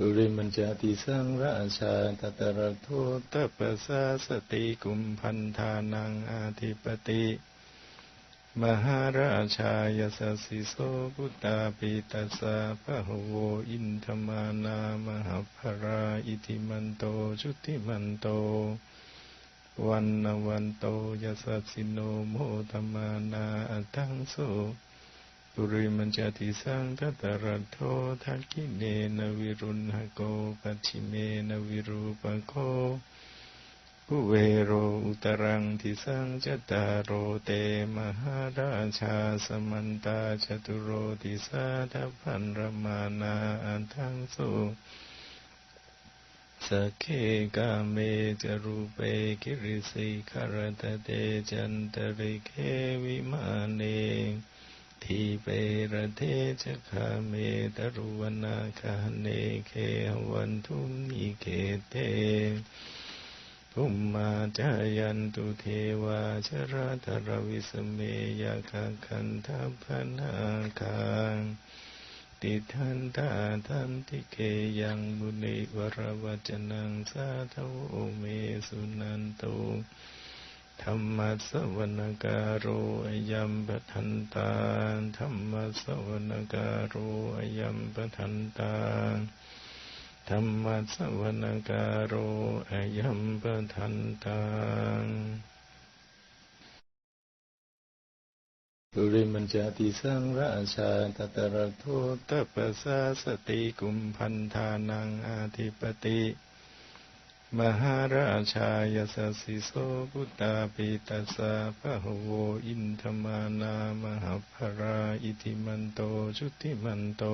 ปุริมัญจติสังราชาตตระโทตปัสสะสติกุมพันธานังอาธิปติ มหาราชายสสิโสพุตตาปิตัสสะพะหโวอินทมานามหาภราอิติมันโตชุติมันโต วันนวันโตยสัสสิโนโมธมานาอัตังโส ปุริมัญจติสังคตระโททักขิเนนวิรุณหโกปัชิเมนวิรูปโคภุเวโรอุตรังทิสังจตารโรเตมหาราชาสมันตาจตุโรติสาทัพพันรมานาอันทังสุสเคกาเมจรูเปกิริสิคารตเตจันตริเควิมาเน ทีเปรเทจคาเมตรุวนาคาเนเควันทุนิเกเตภุมมาจายันตุเทวาชราตรวิสเมยาคาคันทัพนาคังติทันตาทันติเกยังบุณิวรวัจนังสาธโอเมสุนันตุ ธรรมะสวนการุอยัมปทันตาธรรมะสวนการุอยัมปทันตาธรรมะสวนการุอยัมปทันตาปุริมัญจติสังราชาตตระโทตปัสสะสติกุมพันธานังอาธิปติ มหาราชายสสิโสพุตตาปิตัสสะพะหโวอินทมานามหาภราอิติมันโตชุติมันโต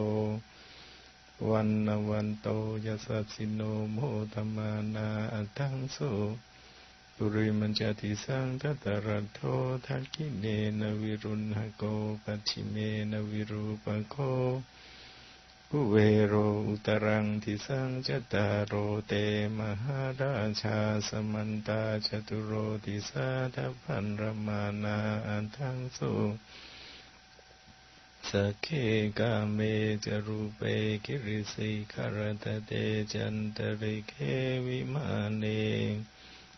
วันนวันโตยสัสิโนโมธมานาอัตังโสปุริมัญจติสังตตระโททักขิเนนวิรุณหโกปัชิเมนวิรูปโค เวโรอุตรังทิสังจตารโรเตมหาราชาสมันตาจตุโรติสาทัพันรมานาอันทังสุสเคกาเมจรูเปกิริสิคารตเตจันตริเควิมาเน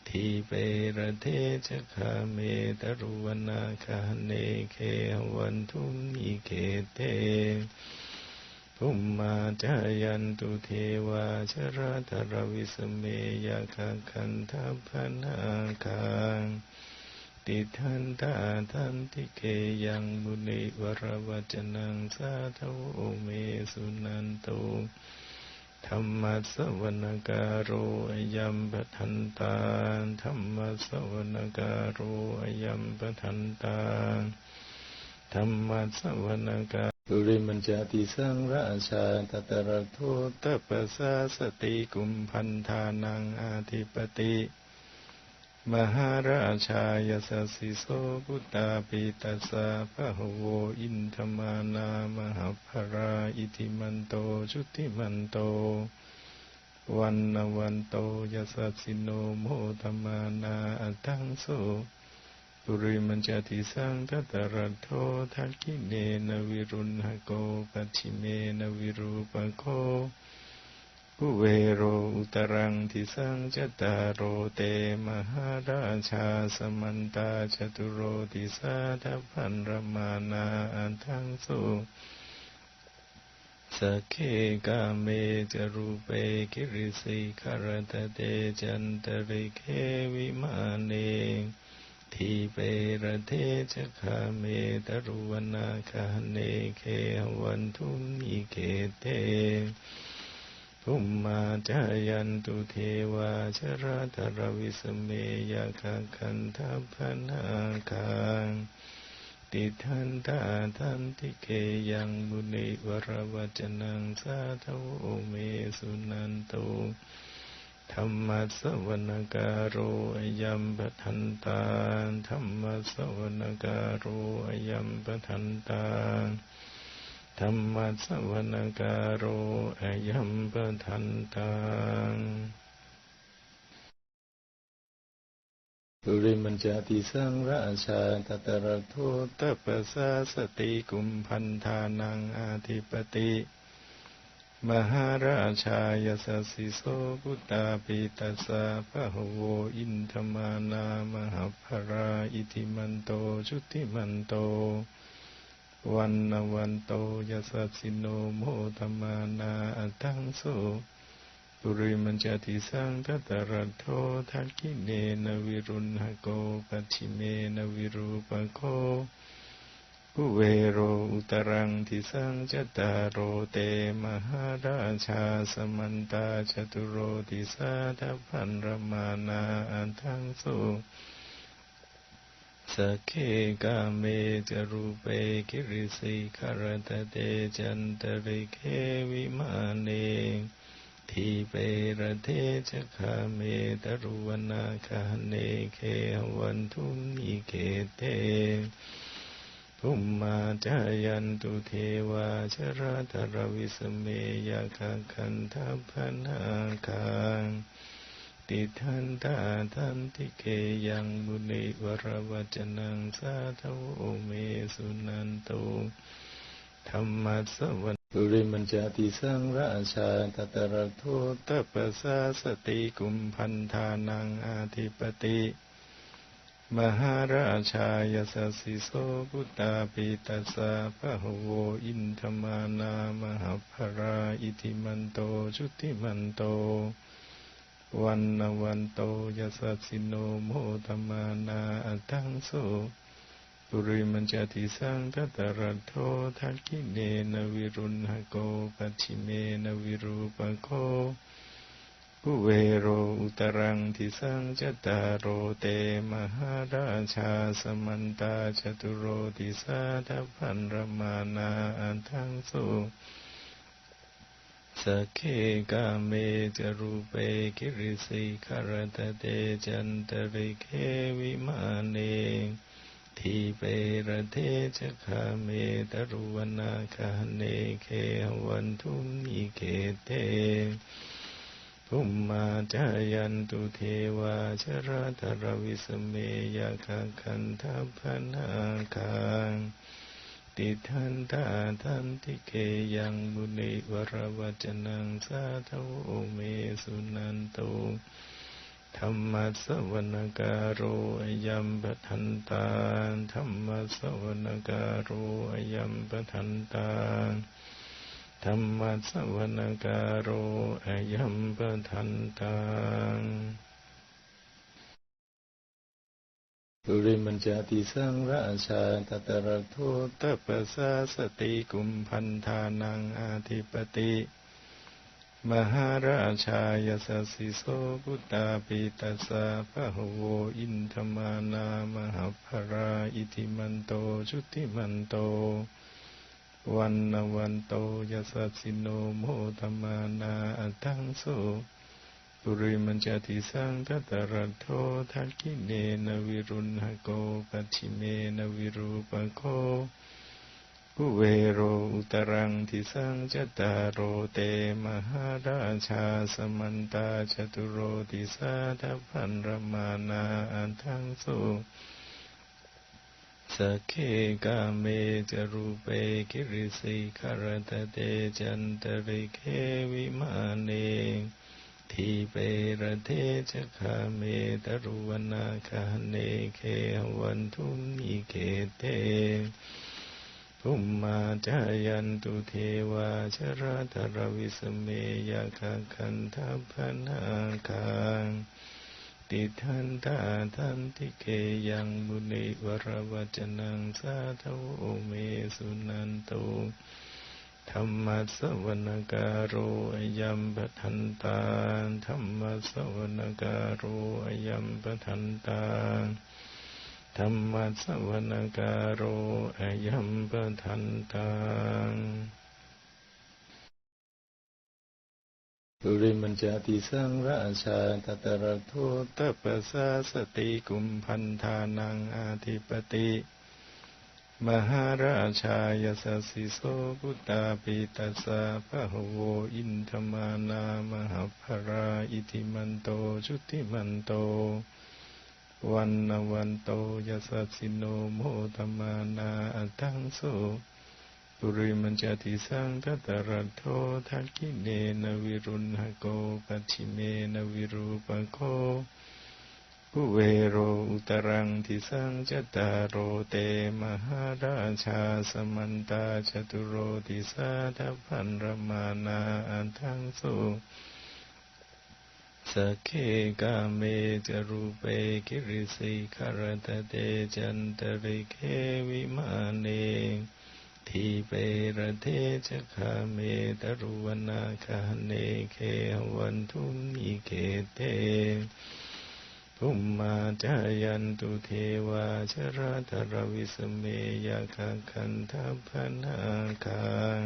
ทีเประเทจคาเมตรุวนาคาเนเควันทุนิเกเต ภุมมาจายันตุเทวาชราธรวิสเมยาคัคันทัพนาคังติทันตาทันติเกยังบุณิวรวัจนังสาธโอเมสุนันตุธรรมะสวนการุยัมปทันตาธรรมะสวนการุยัมปทันตาธรรมะสวนกา รปุริมัญจติสังราชาตตระโทตปัสสะสติกุมพันธานังอาธิปติ มหาราชายสสิโสพุตตาปิตัสสะพะหโวอินทมานามหาภราอิติมันโตชุติมันโต วันนวันโตยสัสสิโนโมธมานาอัตังโส ปุริมัญจติสังคตระโททักขิเนนวิรุณหโกปัชิเมนวิรูปโคภุเวโรอุตรังทิสังจตารโรเตมหาราชาสมันตาจตุโรติสาทัพพันรมานาอันทังสุสเคกาเมจรูเปกิริสิคารตเตจันตริเควิมาเน ทีเประเทจคาเมตรุวนาคาเนเควันทุนิเกเตภุมมาจายันตุเทวาชราธรวิสเมยาคาคันทัพนาคังติทันตาทันติเกยังบุณิวรวจนังสาธโอเมสุนันตุ ธรรมะสวนการุอยัมปทันตาธรรมะสวนการุอยัมปทันตาธรรมะสวนการุอยัมปทันตาปุริมัญจติสังราชาตตระโทตปัสสะสติกุมพันธานังอาธิปติ มหาราชายสสสิโสพุตตาปิตัสะพะหโวอินทมานามหาภราอิทิมันโตชุติมันโต วันนวันโตยสัสสิโนโมธมานาอัตังโสปุริมัญจติสังทัตระโททักขิเนนวิรุณหโกปัชิเมนวิรูปโค เวโรอุตรังทิสังจตารโรเตมหาราชาสมันตาจตุโรติสาทัพันรมานาอันทังสุสเคกาเมจรูเปกิริสิคารตเตจันตริเควิมาเนทีเปรเทจคาเมตรุวนาคาเนเควันทุนิเกเต ภุมมาจายันตุเทวาชราธรวิสเมยาคาคันทัพนาคังติทันตาทันติเกยังบุณิวรวัจนังสาธโอเมสุนันตุธรรมัสวันุริมัญจติสังราชาตตระโทตปสาสติกุมพันธานังอาทิปติ มหาราชายสัสิโสพุตตาปิตัสสะพะหโวอินทมานามหาภราอิทิมันโตชุติมันโต วันนวันโตยสัสิโนโมธมานาอัตังโสปุริมัญจติสังทัตระโททักขิเนนวิรุณหโกปัชิเมนวิรูปโค เวโรอุตรังทิสังจตารโรเตมหาราชาสมันตาจตุโรติสาทัพันรมานาอันทังสุสเคกาเมจรูเปกิริสิคารตเตจันตริเควิมาเนทีเประเทจคาเมตรุวนาคาเนเควันทุนิเกเต ภุมมาจายันตุเทวาชราธรวิสเมยาคาคันทัพนาคังติทันตาทันติเกยังบุณิวรวัจนังสาธโอเมสุนันตุธรรมะสวนการุยัมปทันตาธรรมะสวนการุยัมปทันตา ธรรมะสวนการุยัมปทันตังปริมันจติสังราชาตตระโทตปสาสติกุมพันธานังอาทิปติ มหาราชายสสิโสพุตตาปิตัสสะพะหโวอินทมานามหาภราอิทิมันโตชุติมันโต วันนวันโตยสัสิโนโมธมานาอัตังโสปุริมัญจติสังทัตระโททักขิเนนวิรุณหโกปัชิเมนวิรูปโคอุเวโรอุตรังทิสังจตารโรเตมหาราชาสมันตาจตุโรติสาทัพพันรมานาอันทังสุ สเคกาเมจรูเปกิริสิคารตเตจันตริเควิมาเนทีเปรเทจคาเมตรุวนาคาเนเควันทุนิเกเตภุมมาจายันตุเทวาชราธรวิสเมยาคาคันทัพนาคัง ติทันตาทันติเกยังบุณิวรวัจนังสาธโอเมสุนันตุธรรมะสวนการุยัมปทันตาธรรมะสวนการุยัมปทันตาธรรมะสวนการุอายัมปทันตัง ปุริมัญจติสังราชาตตระโทตปสาสติกุมพันธานังอาทิปติ มหาราชายสสิโสพุตตาปิตัสสะพะหโวอินทมานามหาภราอิทิมันโตชุติมันโตวันนวันโตยสัสสิโนโมธมานาอัตังโส ปุริมัญจติสังทัตระโททักขิเนนวิรุณหโกปัชิเมนวิรูปโคภุเวโรอุตรังทิสังจตารโรเตมหาราชาสมันตาจตุโรติสาทัพันรมานาอันทังสุสเคกาเมจรูเปกิริสิคารตเตจันตริเควิมาเน ทีเปรเทจคาเมตรุวนาคาเนเควันทุนิเกเตภุมมาจายันตุเทวาชราธรวิสเมยาคาคันทัพนาคัง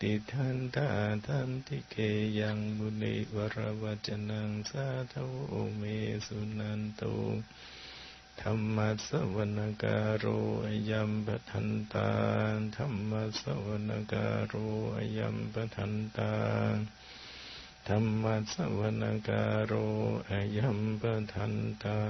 ติทันตาทันติเกยังบุณิวรวจนังสาธโอเมสุนันตุ ธรรมะสวนการโรยัมปทันตาธรรมะสวนการโรยัมปทันตาธรรมะสวนการโรยัมปทันตา